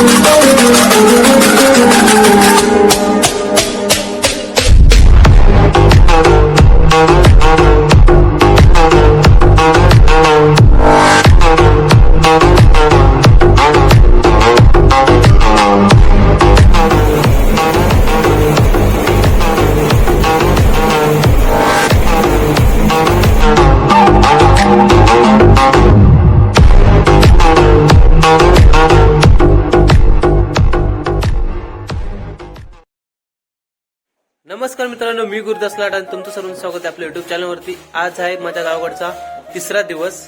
Thank you. नमस्कार मित्रांनो मी गुरुदास लाड आणि तुमचं सर्व स्वागत आहे आपल्या युट्यूब चॅनलवरती आज आहे माझ्या गावाकडचा तिसरा दिवस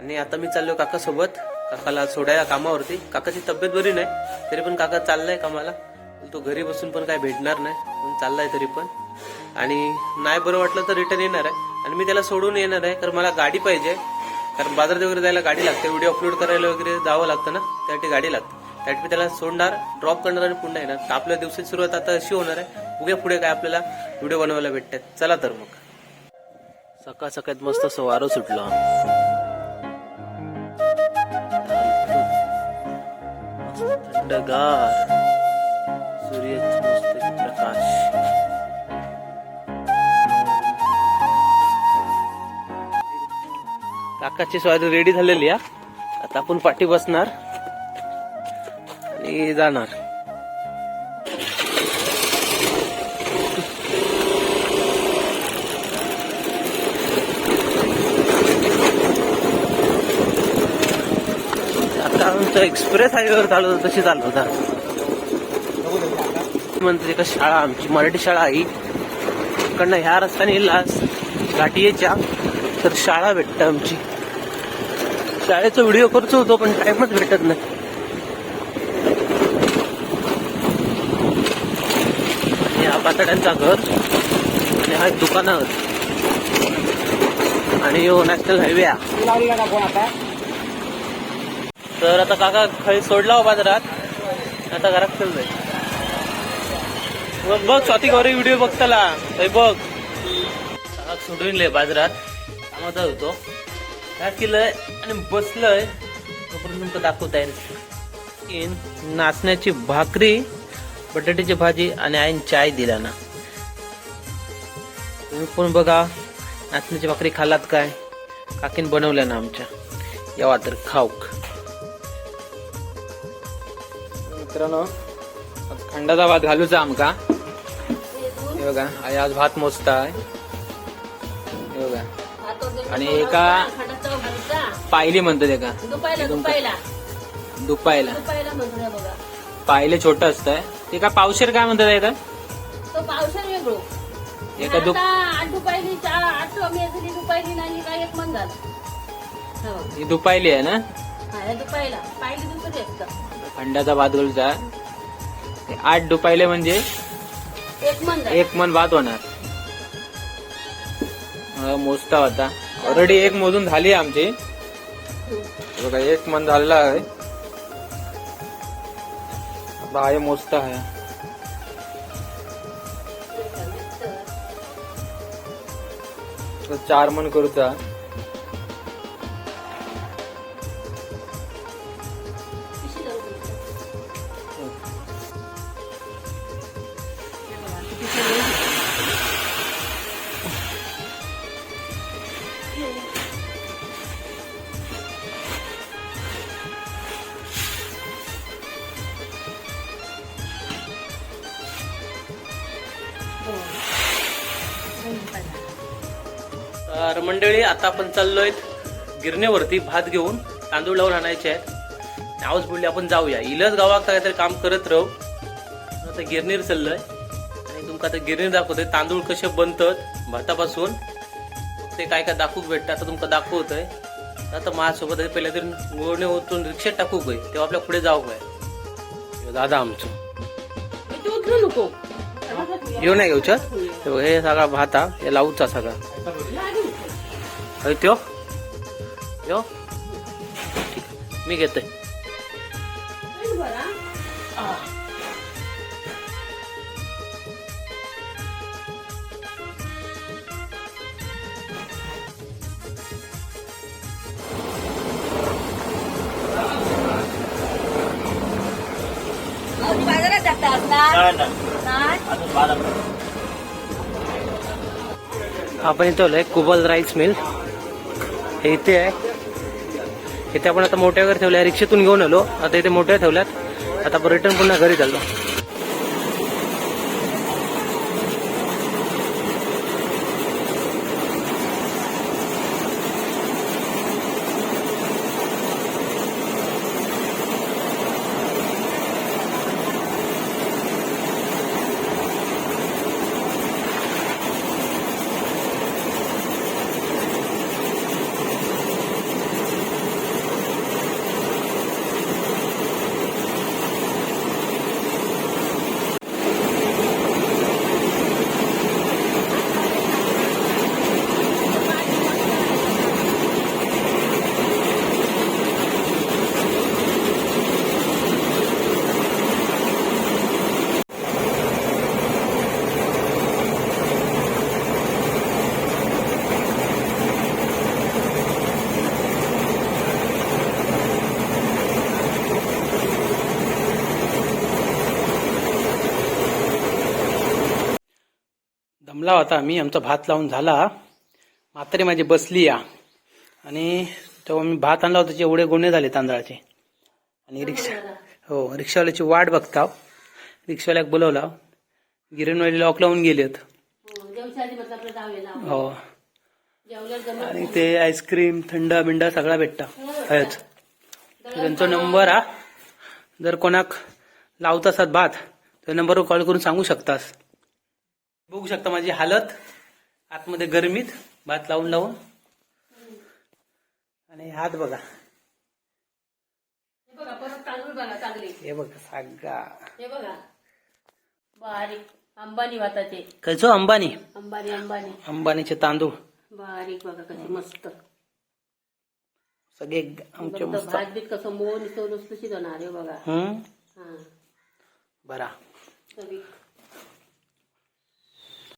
आणि आता मी चाललो काकासोबत. काकाला सोडायला कामावरती. काकाची तब्येत बरी नाही तरी पण काका चाललाय कामाला. तो घरी बसून पण काय भेटणार नाही पण चाललाय तरी पण. आणि नाही बरं वाटलं तर रिटर्न येणार आहे. आणि मी त्याला सोडून येणार आहे कारण मला गाडी पाहिजे. कारण बाजारात वगैरे जायला गाडी लागते. व्हिडिओ अपलोड करायला वगैरे जावं लागतं ना त्यासाठी गाडी लागते. त्यासाठी मी त्याला सोडणार ड्रॉप करणार आणि पुन्हा येणार. तर आपल्या दिवसाची सुरुवात आता अशी होणार आहे. उद्या पुढे काय आपल्याला व्हिडिओ बनवायला भेटतात. चला तर मग. सकाळ सकाळत मस्त असं वारं सुटलं. थंडगार. सूर्य मस्त प्रकाश. काकाची स्वारी रेडी झालेली आहे आता आपण पाठी बसणार. आणि जाणार. आता आमचं एक्सप्रेस हायवेवर चालू होता तशी चालू होता. म्हणते का शाळा आमची मराठी शाळा आहे. इकडनं ह्या रस्त्याने लास तर शाळा भेटत आमची. शाळेचा व्हिडिओ करतो होतो पण टाइमच भेटत नाही. आणि घर आणि हा दुकान आणि यो नॅशनल हायवे हा तर आता काका खय सोडला हो बाजारात. आता घरात चाललंय बघ बघ स्वाती गौरी व्हिडिओ बघताला. हे बघ. काका सोडून लय बाजारात. कामात होतो. काय केलंय आणि बसलंय. तोपर्यंत तुमचं दाखवता येईल नाचण्याची भाकरी. बटाट्याची भाजी आणि आईन चाय दिला ना. तुम्ही पण बघा नाचण्याची भाकरी खाल्लात काय? काकीन बनवल्या ना आमच्या. यावा तर खाऊक. मित्रांनो खंडाचा भात घालूचा आमका. हे बघा आई आज भात मोजता आहे हे बघा. आणि एका पायली म्हणतात एका. दुपायला दुपायला. पायले छोटं असतंय. ते का पावशेर काय म्हणतात एका तो पावसाळ वेगळो एका आठ दुपायली चार आठ कमी असली दुपायली नाही काय एक मन झालं. हो. ही दुपायली आहे ना? दुपायला. पाहिली असतं खंडाचा भात घालूचा आठ दुपायले म्हणजे एक मन झालं. एक मन भात होणार. हा, मोजता होता ऑलरेडी एक मोजून झाली आहे आमची. बघा एक मन झालेला आहे. बाय मोजता आहे चार मन करूचा तर मंडळी आता आपण चाललोय गिरणीवरती भात घेऊन तांदूळ लावून आणायचे आहेत. नावच बोलले आपण जाऊया. इलच गावात काहीतरी काम करत राहू. आता गिरणीवर चाललोय. आणि तुमका आता गिरणी दाखवतोय. तांदूळ कसे बनतात भातापासून. ते काय काय दाखवूक भेटतं आता तुमका दाखवतोय. आता माझ्यासोबत आहे, पहिल्या तरी गोळणे ओतून रिक्षेत टाकू गय तेव्हा आपल्या पुढे जाऊ काय ह्यो दादा आमचं. घेऊ येऊ नाही घेऊच्या हे सगळा भात हा. हे लावूचा सगळा. त्यो यो ठीक. मी घेतोय नाही नाही आपण इथं कुबल राईस मिल हे इथे आहे. इथे आपण आता मोठ्यावर ठेवल्या. रिक्षेतून घेऊन आलो. आता इथे मोठ्या ठेवल्यात. आता आपण रिटर्न पुन्हा घरी चाललो. दमला होता. मी आमचा भात लावून झाला. म्हातारी माझी बसली या. आणि तेव्हा मी भात आणला होता एवढे गोणे झाले तांदळाचे. आणि रिक्षा हो रिक्षावाल्याची वाट बघता रिक्षावाल्याक बोलवला गिरणवाली लॉक लावून गेलेत. हो, हो. आणि ते आईस्क्रीम थंड बिंड सगळा भेटता. हयच त्यांचा नंबर हा. जर कोणाक लावत असतात भात त्या नंबरवर कॉल करून सांगू शकतास. बघू शकता माझी हालत. आतमध्ये गरमीत भात लावून लावून. आणि हात बघा. हे बघा परत तांदूळ बघा चांगले. हे बघा सगळा हे बघा. बारीक अंबानी भाताचे. कैचो अंबानी? अंबानी अंबानी. अंबानीचे तांदूळ. बारीक बघा कसे मस्त. सगळे आमचे मस्त. भात बीत कसं मोन तो नुसतं शिजवणार हे बघा. हम्म बरा.